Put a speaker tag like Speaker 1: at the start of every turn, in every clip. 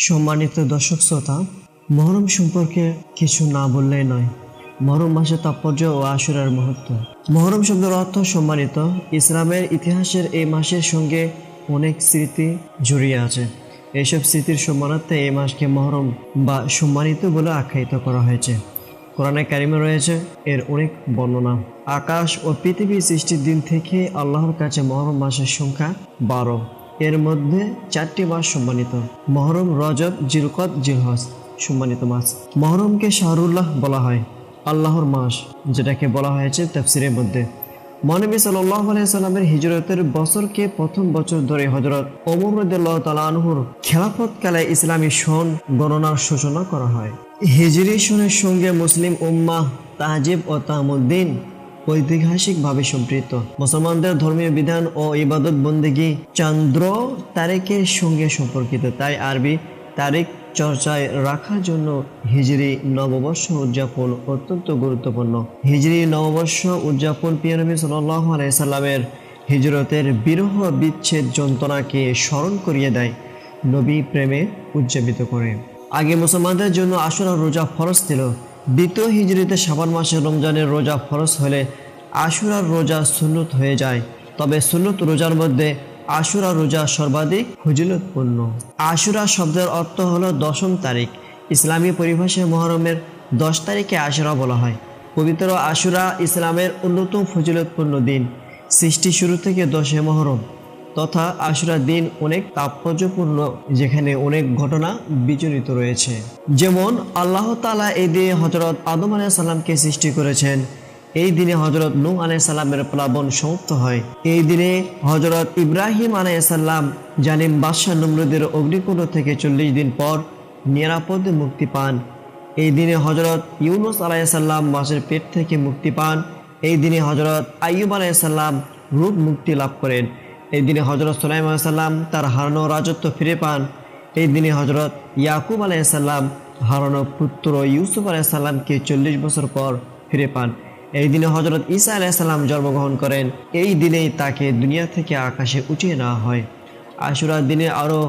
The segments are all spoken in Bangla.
Speaker 1: সম্মানিত দর্শক শ্রোতা, মহরম সম্পর্কে কিছু না বললেই নয়। মহরম মাসের তাৎপর্য ও আশুরার মহত্ব। মহরম শব্দের অর্থ সম্মানিত। ইসলামের ইতিহাসের এই মাসের সঙ্গে অনেক স্মৃতি জড়িয়ে আছে। এইসব স্মৃতির সম্মানার্থে এই মাসকে মহরম বা সম্মানিত বলে আখ্যায়িত করা হয়েছে। কোরআনে কারিমে রয়েছে এর অনেক বর্ণনা। আকাশ ও পৃথিবী সৃষ্টির দিন থেকে আল্লাহর কাছে মহরম মাসের সংখ্যা বারো। এর মধ্যে চারটি মাস সম্মানিত। মহরম রজব, জিরকত, জিলহজ সম্মানিত মাস। মহরমকে শাহরুল্লাহ বলা হয়, আল্লাহর মাস, যেটাকে বলা হয়েছে তাফসিরের মধ্যে। মহানবী সাল্লাহ সাল্লামের হিজরতের বছরকে প্রথম বছর ধরে হজরত রদুল্লাহ তালাহুর খেলাফতকালে ইসলামী সন গণনার সূচনা করা হয়। হিজরি সনের সঙ্গে মুসলিম উম্মাহ তাহজিব ও তাহমুদ্দিন ঐতিহাসিকভাবে সম্পৃক্ত। মুসলমানদের ধর্মীয় বিধান ও ইবাদত বন্দেগী চন্দ্র তারিখের সঙ্গে সম্পর্কিত। তাই আরবি তারিখ চর্চায় রাখার জন্য হিজরি নববর্ষ উদযাপন অত্যন্ত গুরুত্বপূর্ণ। হিজরি নববর্ষ উদযাপন পিয়ানবী সাল্লাহ হিজরতের বিরহ বিচ্ছেদ যন্ত্রণাকে স্মরণ করিয়ে দেয়। নবী প্রেমে উদযাপিত করে। আগে মুসলমানদের জন্য আসরা রোজা ফরজ ছিল। দ্বিতীয় হিজড়িতে সাবান মাসে রমজানের রোজা ফরজ হলে আশুরার রোজা সুন্নত হয়ে যায়। তবে সুন্নত রোজার মধ্যে আশুরা রোজা সর্বাধিক ফজিলতপূর্ণ। আশুরা শব্দের অর্থ হলো দশম তারিখ। ইসলামী পরিভাষায় মহরমের দশ তারিখে আশুরা বলা হয়। পবিত্র আশুরা ইসলামের অন্যতম ফজিলতপূর্ণ দিন। সৃষ্টি শুরু থেকে দশে মহরম। তথা আশুরার দিন অনেক তাৎপর্যপূর্ণ, যেখানে অনেক ঘটনা বিচলিত রয়েছে। যেমন, আল্লাহ তালা এই দিনে হজরত আদম আলাহ সাল্লামকে সৃষ্টি করেছেন। এই দিনে হজরত নু আলাই সাল্লামের প্লাবন সমাপ্ত হয়। এই দিনে হজরত ইব্রাহিম আলাই সাল্লাম জালিম বাদশাহ নমরুদের অগ্নিকুণ্ড থেকে চল্লিশ দিন পর নিরাপদে মুক্তি পান। এই দিনে হজরত ইউনুস আলাইসাল্লাম মাসের পেট থেকে মুক্তি পান। এই দিনে হজরত আইয়ুব আলাইসাল্লাম রূপ মুক্তি লাভ করেন। এই দিনে হজরত সোলাইম আলাইসাল্লাম তার হারানো রাজত্ব ফিরে পান। এই দিনে হজরত ইয়াকুব আলাইসাল্লাম হারানো পুত্র ইউসুফ আলাইসাল্লামকে চল্লিশ বছর পর ফিরে পান। এই দিনে হজরত ঈসা আলাইসাল্লাম জন্মগ্রহণ করেন। এই দিনেই তাকে দুনিয়া থেকে আকাশে উঠিয়ে নেওয়া হয়। আশুরার দিনে আরও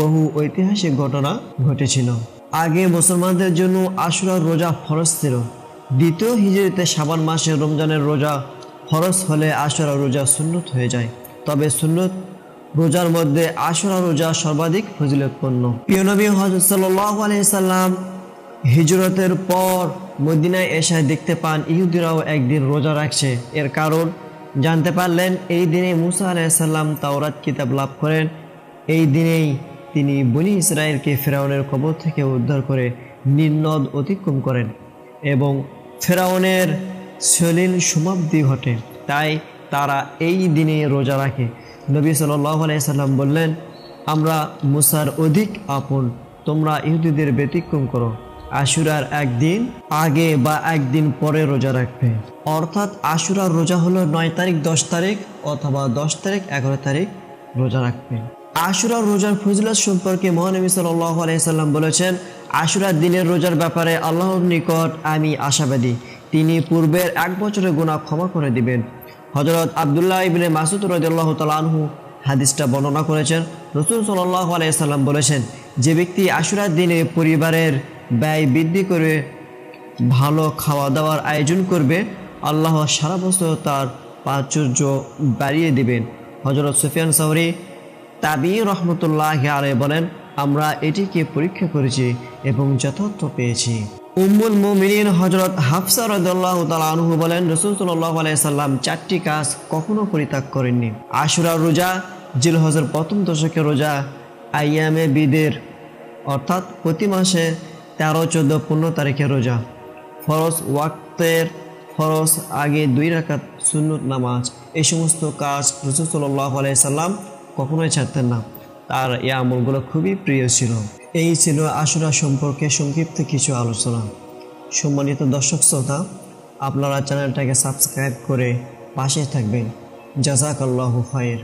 Speaker 1: বহু ঐতিহাসিক ঘটনা ঘটেছিল। আগে মুসলমানদের জন্য আশুরার রোজা ফরজ ছিল। দ্বিতীয় হিজড়িতে সাবান মাসে রমজানের রোজা ফরজ হলে আশুরা রোজা সুন্নত হয়ে যায়। তবে সুন্নত রোজার মধ্যে আশুরা রোজা সর্বাধিক ফজিলতপূর্ণ। প্রিয় নবী হজরত সাল্লাহ আলাইসাল্লাম হিজরতের পর মদিনায় এসে দেখতে পান ইহুদিরাও একদিন রোজা রাখছে। এর কারণ, জানতে পারলেন এই দিনে মুসা আলাইসাল্লাম তাওরাত কিতাব লাভ করেন। এই দিনেই তিনি বনি ইসরায়েলকে ফেরাউনের কবর থেকে উদ্ধার করে নির্নদ অতিক্রম করেন এবং ফেরাউনের সলিল সমাপ্তি ঘটে। তাই তারা এই দিনে রোজা রাখে। নবী সাল্লাহ বললেন, আমরা মুসার অধিক আপন, তোমরা ইহুদিদের ব্যতিক্রম করো। আশুরার একদিন আগে বা একদিন পরে রোজা রাখবে। অর্থাৎ আশুরার রোজা হলো নয় তারিখ, দশ তারিখ অথবা দশ তারিখ, এগারো তারিখ রোজা রাখবে। আশুরার রোজার ফজিলত সম্পর্কে মহানবী সাল্লাহ আলাইসাল্লাম বলেছেন, আশুরার দিনের রোজার ব্যাপারে আল্লাহর নিকট আমি আশাবাদী। তিনি পূর্বের এক বছরের গুণা ক্ষমা করে দিবেন। হজরত আবদুল্লাহ ইবনে মাসুদ রদুল্লাহ তালানহু হাদিসটা বর্ণনা করেছেন। রসুল সাল্লাহ আলাইসাল্লাম বলেছেন, যে ব্যক্তি আশুরার দিনে পরিবারের ব্যয় বৃদ্ধি করে ভালো খাওয়া দাওয়ার আয়োজন করবে, আল্লাহ সারা বছর তার প্রাচুর্য বাড়িয়ে দিবেন। হজরত সুফিয়ান সাউরি তাবি রহমতুল্লাহ আলে বলেন, আমরা এটিকে পরীক্ষা করেছি এবং যথার্থ পেয়েছি। উম্মুল মুমিনিন হজরত হাফসা রদুল্লাহ তালু বলেন, রসুল সাল্লাহ আলাইসাল্লাম চারটি কাজ কখনো পরিত্যাগ করেননি। আশুরা রোজা জিল হজর প্রথম দশকের রোজা আইয়ামে বিদের, অর্থাৎ প্রতি মাসে তেরো, চোদ্দ, পনেরো তারিখের রোজা। ফরজ ওয়াক্তের ফরজ আগে দুই রাকাত সুন্নত নামাজ। এই সমস্ত কাজ রসুল সাল্লাহ আলাইসাল্লাম কখনোই ছাড়তেন না। তার এই আমলগুলো খুবই প্রিয় ছিল। এই ছিল আশুরা সম্পর্কে সংক্ষিপ্ত কিছু আলোচনা। সম্মানিত দর্শক শ্রোতা, আপনারা চ্যানেলটাকে সাবস্ক্রাইব করে পাশে থাকবেন। জাজাকাল্লাহ খায়ের